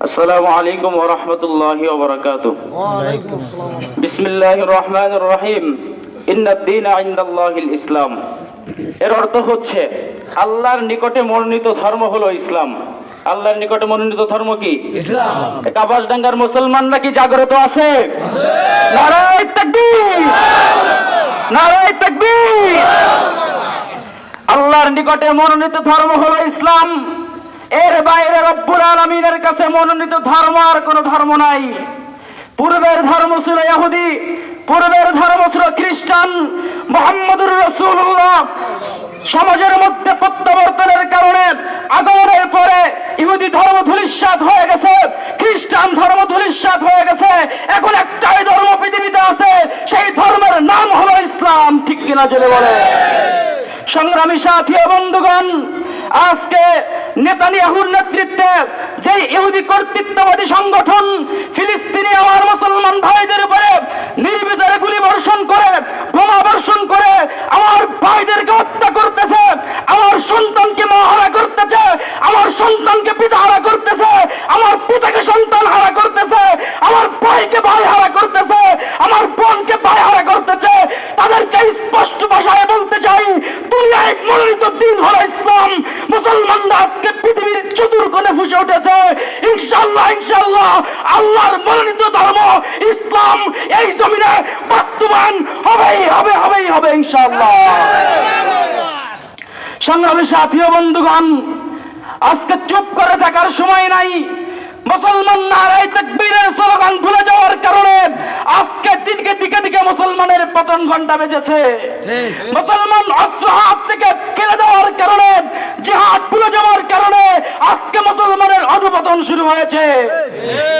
السلام عليكم ورحمة الله وبركاته بسم الله الرحمن الرحيم إن الدين عند الله الإسلام এর অর্থ হচ্ছে আল্লাহর নিকটে মনোনীত ধর্ম হলো ইসলাম আল্লাহর নিকটে মনোনীত ধর্ম কি ইসলাম কাবাসডাঙ্গার মুসলমানরা কি জাগ্রত আছে নারায় তাকবীর নারায় তাকবীর আল্লাহর নিকটে মনোনীত ধর্ম হলো ইসলাম এর বাইরে রব্বুল আলমিনের কাছে মনোনীত ধর্ম আর কোনো ধর্ম নাই। পূর্বের ধর্ম ছিল ইহুদি, পূর্বের ধর্ম ছিল খ্রিস্টান। মোহাম্মদুর রসুল্লাহ সমাজের মধ্যে প্রত্যাবর্তনের কারণে আগমনের পরে ইহুদি ধর্ম ধুলিস্বাদ হয়ে গেছে, খ্রিস্টান ধর্ম ধুলিস্বাদ হয়ে গেছে। এখন একটাই ধর্ম পৃথিবীতে আছে, সেই ধর্মের নাম হলো ইসলাম। ঠিক কিনা জেনে বলে সংগ্রামী সাথী বন্ধুগণ আজকে নেতানিয়াহুর নেতৃত্বে যে ইহুদি কর্তৃত্ববাদী সংগঠন ফিলিস্তিনি আমার মুসলমান ভাইদের উপরে নির্বিচারে গুলি বর্ষণ করে, বোমা বর্ষণ করে, আমার ভাইদেরকে হত্যা করতেছে, আমার সন্তানকে মা হারা করতেছে, আমার সন্তানকে পিতা হারা করতেছে, আমার পিতাকে সন্তান হারা করতেছে, আমার ভাইকে ভাই হারা করতেছে আমার বোনকে ভাই হারা করতেছে তাদেরকে স্পষ্ট ভাষায় বলতে চাই দুনিয়ায় মনোনীত দিন হলো ইসলাম মুসলমানরা আজকে পৃথিবীর চতুর্কোণে ফুসে উঠেছে ইনশাল্লাহ ইনশাল্লাহ আল্লাহর ধর্ম, ইসলাম, এই জমিনে বাস্তবায়ন হবেই, হবে হবেই, হবে ইনশাল্লাহ সংগ্রামী সাথী বন্ধুগণ, আজকে চুপ করে থাকার সময় নাই। মুসলমান নারায় তাকবীরের স্লোগান ভুলে যাওয়ার কারণে আজকে দিকে দিকে দিকে মুসলমানের পতন ঘণ্টা বেজেছে। মুসলমান অস্ত্র হাত থেকে ফেলে দেওয়ার কারণে, জিহাদ ভুলে যাওয়ার কারণে আজকে মুসলমানের অধপতন শুরু হয়েছে।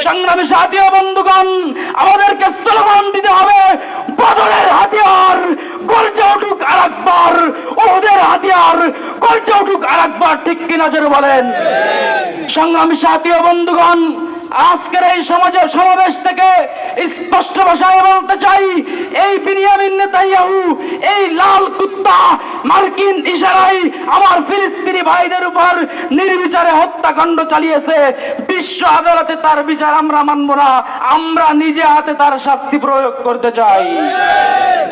সংগ্রামী সাথী বন্ধুগণ, আমাদেরকে স্লোগান দিতে হবে, বদলের হাতিয়ার কলচে উঠুক আর একবার ওদের হাতিয়ার কলচে উঠুক আর একবার ঠিক কিনা বলেন? সংগ্রামী সাথী বন্ধুগণ আজকের এই সমাজের সমাবেশ থেকে স্পষ্ট ভাষায় বলতে চাই, এই বিনিয়ামিন নেতানিয়াহু, এই লাল কুত্তা মার্কিন ইশারায় আমার ফিলিস্তিনি ভাইদের উপর নির্বিচারে হত্যাকাণ্ড চালিয়েছে। বিশ্ব আদালতে তার বিচার আমরা মানব না, আমরা নিজে হাতে তার শাস্তি প্রয়োগ করতে চাই।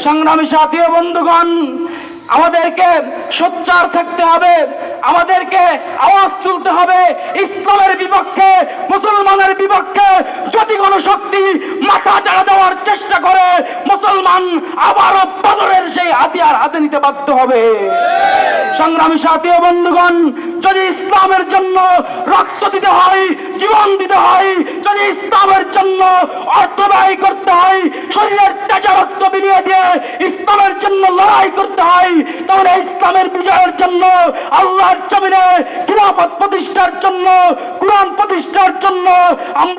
সংগ্রামী সাথী বন্ধুগণ আমাদেরকে সোচ্চার থাকতে হবে, আমাদেরকে আওয়াজ তুলতে হবে, ইসলামের বিপক্ষে, মুসলমানের বিপক্ষে। যদি কোনো শক্তি মাথা চাড়া দেওয়ার চেষ্টা করে, মুসলমান আবারও বদরের সেই হাতিয়ার হাতে নিতে বাধ্য হবে। সংগ্রামী সাথী বন্ধুগণ, যদি ইসলামের জন্য রক্ত দিতে হয়, জীবন দিতে হয়, যদি ইসলামের জন্য অর্থ ব্যয় করতে হয় শরীরের তেজা রক্ত বিলিয়ে দিয়ে ইসলামের জন্য লড়াই করতে হয়, তাহলে ইসলামের বিজয়ের জন্য, আল্লাহর জমিনে খিলাফত প্রতিষ্ঠার জন্য, কোরআন প্রতিষ্ঠার জন্য